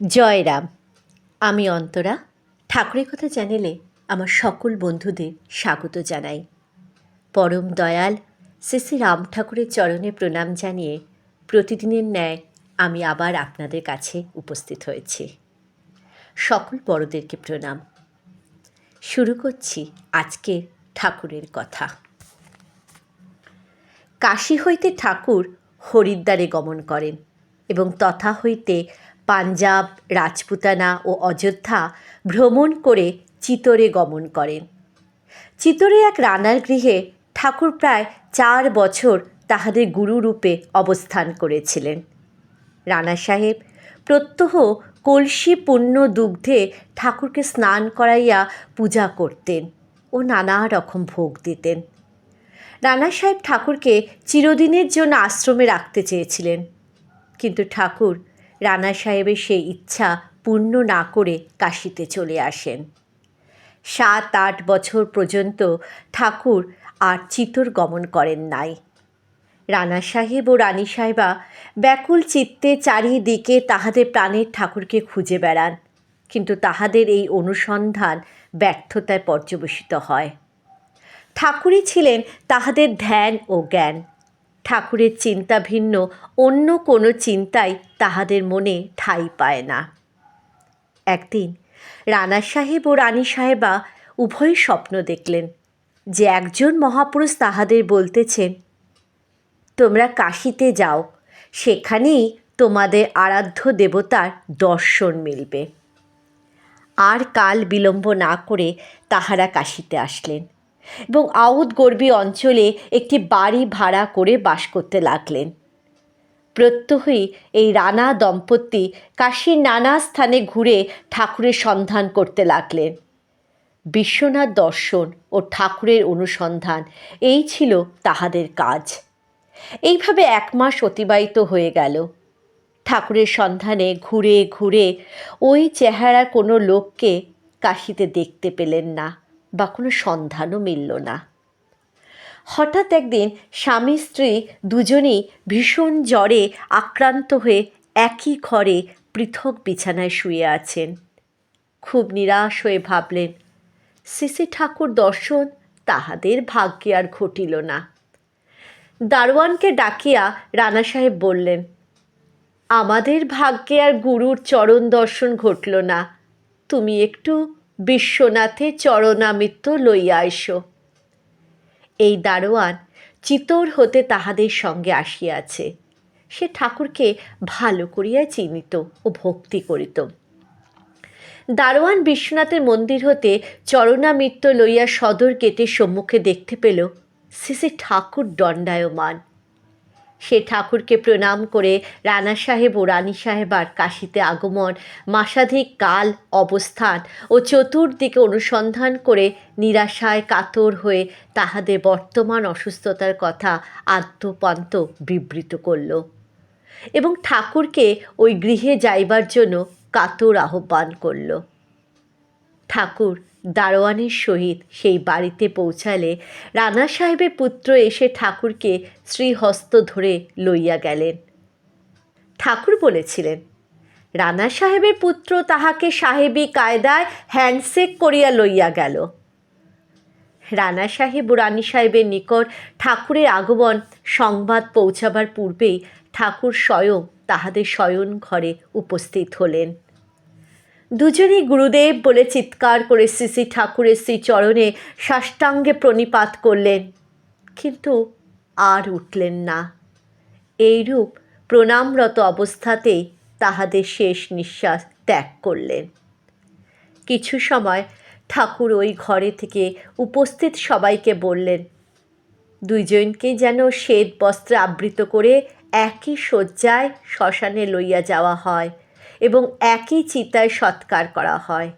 জয় রাম আমি অন্তরা। ঠাকুরের কথা চ্যানেলে আমার সকল বন্ধুদের স্বাগত জানাই। পরম দয়াল শ্রী রাম ঠাকুরের চরণে প্রণাম জানিয়ে প্রতিদিনের ন্যায় আমি আবার আপনাদের কাছে উপস্থিত হয়েছি। সকল বড়দেরকে প্রণাম। শুরু করছি আজকে ঠাকুরের কথা। কাশী হইতে ঠাকুর হরিদ্বারে গমন করেন এবং তথা হইতে পাঞ্জাব, রাজপুতানা ও অযোধ্যা ভ্রমণ করে চিতরে গমন করেন। চিতরে এক রানার গৃহে ঠাকুর প্রায় চার বছর তাহাদের গুরুরূপে অবস্থান করেছিলেন। রানা সাহেব প্রত্যহ কলসি পূর্ণ দুগ্ধে ঠাকুরকে স্নান করাইয়া পূজা করতেন ও নানা রকম ভোগ দিতেন। রানা সাহেব ঠাকুরকে চিরদিনের জন্য আশ্রমে রাখতে চেয়েছিলেন। কিন্তু ঠাকুর রানা সাহেবের সেই ইচ্ছা পূর্ণ না করে কাশিতে চলে আসেন। সাত আট বছর পর্যন্ত ঠাকুর আর চিতর গমন করেন নাই। রানা সাহেব ও রানী সাহেবা ব্যাকুল চিত্তে চারিদিকে তাহাদের প্রাণের ঠাকুরকে খুঁজে বেড়ান, কিন্তু তাহাদের এই অনুসন্ধান ব্যর্থতায় পর্যবসিত হয়। ঠাকুরই ছিলেন তাহাদের ধ্যান ও জ্ঞান। ঠাকুরের চিন্তা ভিন্ন, অন্য কোনো চিন্তাই তাহাদের মনে ঠাঁই পায় না। একদিন রানা সাহেব ও রানী সাহেবা উভয় স্বপ্ন দেখলেন যে একজন মহাপুরুষ তাহাদের বলতেছেন, তোমরা কাশিতে যাও, সেখানেই তোমাদের আরাধ্য দেবতার দর্শন মিলবে। আর কাল বিলম্ব না করে তাহারা কাশিতে আসলেন। এবং আউদ গর্বী অঞ্চলে একটি বাড়ি ভাড়া করে বাস করতে লাগলেন। প্রত্যহই এই রানা দম্পতি কাশীর নানা স্থানে ঘুরে ঠাকুরের সন্ধান করতে লাগলেন। বিশ্বনাথ দর্শন ও ঠাকুরের অনুসন্ধান, এই ছিল তাহাদের কাজ। এইভাবে এক মাস অতিবাহিত হয়ে গেল। ঠাকুরের সন্ধানে ঘুরে ঘুরে ওই চেহারা কোনো লোককে কাশিতে দেখতে পেলেন না। বা কোনো সন্ধানও মিলল না। হঠাৎ একদিন স্বামী স্ত্রী দুজনেই ভীষণ জ্বরে আক্রান্ত হয়ে একই ঘরে পৃথক বিছানায় শুয়ে আছেন। খুব নিরাশ হয়ে ভাবলেন শ্রী ঠাকুর দর্শন, তাহাদের ভাগ্যে আর ঘটিল না। দারোয়ানকে ডাকিয়া রানা সাহেব বললেন, আমাদের ভাগ্যে আর গুরুর চরণ দর্শন ঘটল না। তুমি একটু বিশ্বনাথে চরণামিত্র লইয়া এসো এই দারোয়ান চিতর হতে তাহাদের সঙ্গে আসিয়াছে। সে ঠাকুরকে ভালো করিয়া চিনিত ও ভক্তি করিত। দারোয়ান বিশ্বনাথের মন্দির হতে চরণামিত্র লইয়া সদর গেটের সম্মুখে দেখতে পেল সে ঠাকুর দণ্ডায়মান। সে ঠাকুরকে প্রণাম করে রানা সাহেব ও রানী সাহেবার কাশিতে আগমন, মাসাধিক কাল, অবস্থান ও চতুর্দিকে অনুসন্ধান করে নিরাশায় কাতর হয়ে তাহাদের বর্তমান অসুস্থতার কথা আদ্যপান্ত বিবৃত করল এবং ঠাকুরকে ওই গৃহে যাইবার জন্য কাতর আহ্বান করল। ঠাকুর, দারোয়ানের সহিত সেই বাড়িতে পৌঁছালে রানা সাহেবের পুত্র এসে ঠাকুরকে শ্রীহস্ত ধরে লইয়া গেলেন। ঠাকুর বলেছিলেন, রানা সাহেবের পুত্র তাহাকে সাহেবী কায়দায় হ্যান্ডশেক করিয়া লইয়া গেল। রানা সাহেব ও রানী সাহেবের নিকট ঠাকুরের আগমন সংবাদ পৌঁছাবার পূর্বেই ঠাকুর স্বয়ং তাহাদের শয়ন ঘরে উপস্থিত হলেন। দুজনেই গুরুদেব বলে চিৎকার করে শ্রী শ্রী ঠাকুরের শ্রীচরণে সাষ্টাঙ্গে প্রণিপাত করলেন। কিন্তু আর উঠলেন না। এইরূপ প্রণামরত অবস্থাতেই তাহাদের শেষ নিঃশ্বাস ত্যাগ করলেন। কিছু সময় ঠাকুর ওই ঘরে থেকে উপস্থিত সবাইকে বললেন, দুইজনকে যেন শ্বেত বস্ত্রে আবৃত করে একই শয্যায় শ্মশানে লইয়া যাওয়া হয়। এবং একই চিতায় সৎকার করা হয়।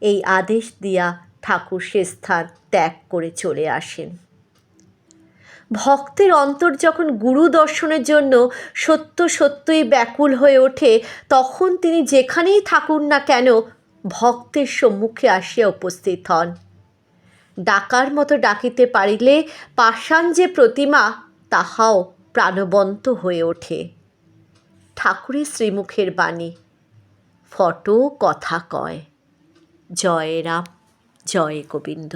এই আদেশ দিয়া ঠাকুর সে স্থান ত্যাগ করে চলে আসেন। ভক্তের অন্তর যখন গুরু দর্শনের জন্য সত্য সত্যই ব্যাকুল হয়ে ওঠে, তখন তিনি যেখানেই থাকুন না কেন ভক্তের সম্মুখে আসিয়া উপস্থিত হন। ডাকার মতো ডাকিতে পারিলে পাষাণ যে প্রতিমা, তাহাও প্রাণবন্ত হয়ে ওঠে। ঠাকুরের শ্রীমুখের বাণী। ফটো কথা কয়। জয় রাম জয় গোবিন্দ।